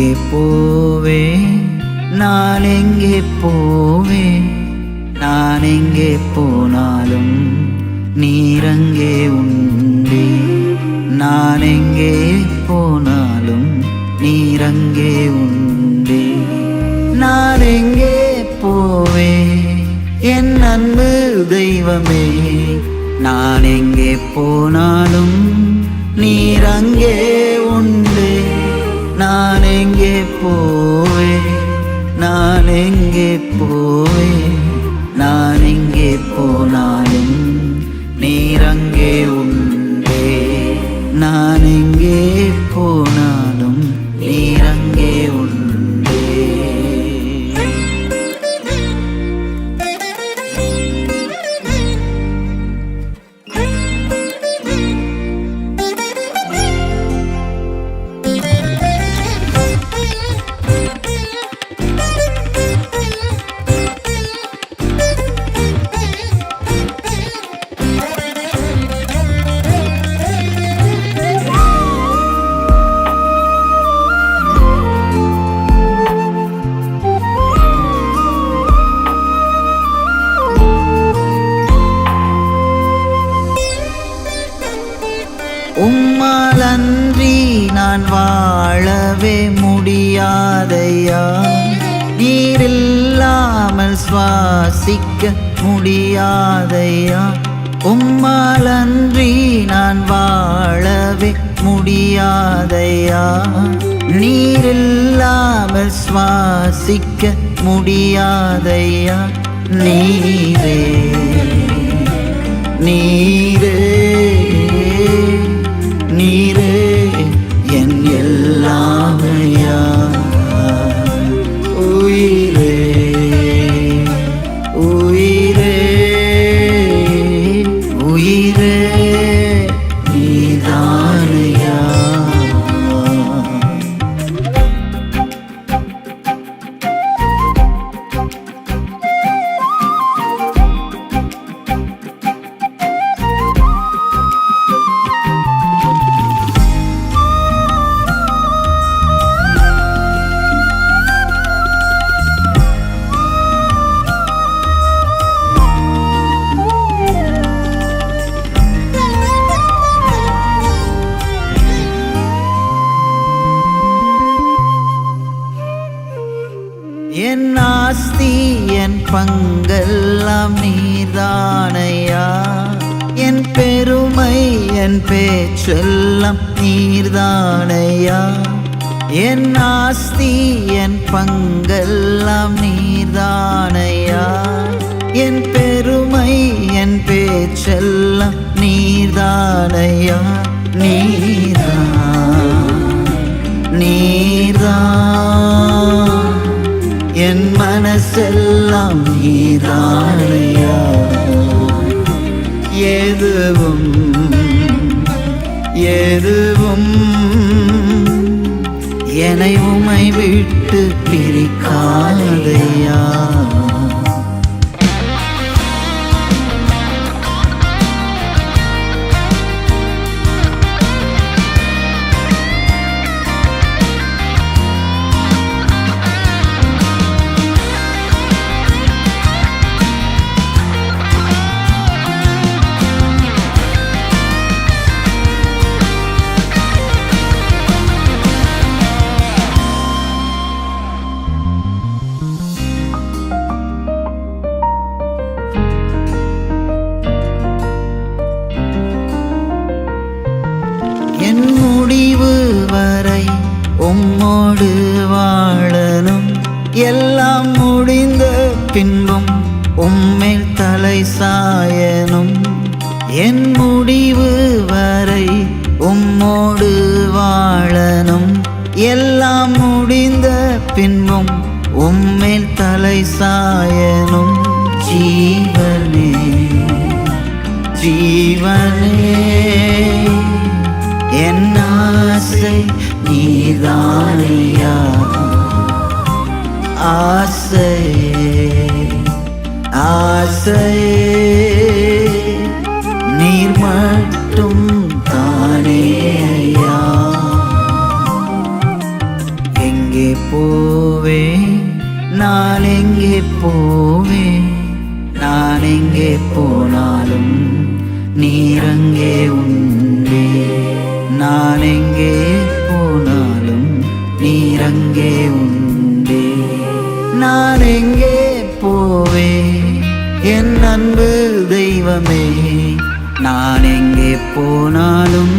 எங்கே போவே? நான் எங்கே போவே? நான் எங்கே போனாலும் நீரங்கே உண்டே. நான் எங்கே போனாலும் நீரங்கே உண்டே. நான் எங்கே போவே? என் அன்பு தெய்வமே நான் எங்கே போனாலும் நீரங்கே எங்கே போவே நான் வாழவே முடியாதையா? நீரில்லாமல் சுவாசிக்க முடியாதையா? உம்மாலன்றி நான் வாழவே முடியாதையா? நீரில்லாமல் சுவாசிக்க முடியாதையா? நீரே நீரே. রে நாஸ்தி என் பங்கெல்லாம் நீர்தானையா? என் பெருமை என் பேச்செல்லாம் நீர்தானையா? என் ஆஸ்தி என் பங்கெல்லாம் நீர்தானையா? என் பெருமை என் பேச்செல்லாம் நீர்தானையா? நீரா நீ மனசெல்லாம் நீதானையா எதுவும் எதுவும் என்னை உமை விட்டு பிரிக்காதையா பின்பும் உம்மேல் தலை சாயனும் என் முடிவு வரை உம்மோடு வாழனும். எல்லாம் முடிந்த பின்பும் உம்மேல் தலை சாயனும். ஜீவனே ஜீவனே என் ஆசை நீதானியா? ஆசையே ஆசை நீர் மட்டும் தானே ஐயா. எங்கே போவே நான் எங்கே போவே நான் எங்கே போனாலும் நீர் அங்கே உண்டே. நான் எங்கே போனாலும் நீர் அங்கே உண்டே. நான் என் அன்பு தெய்வமே நான் எங்கே போனாலும்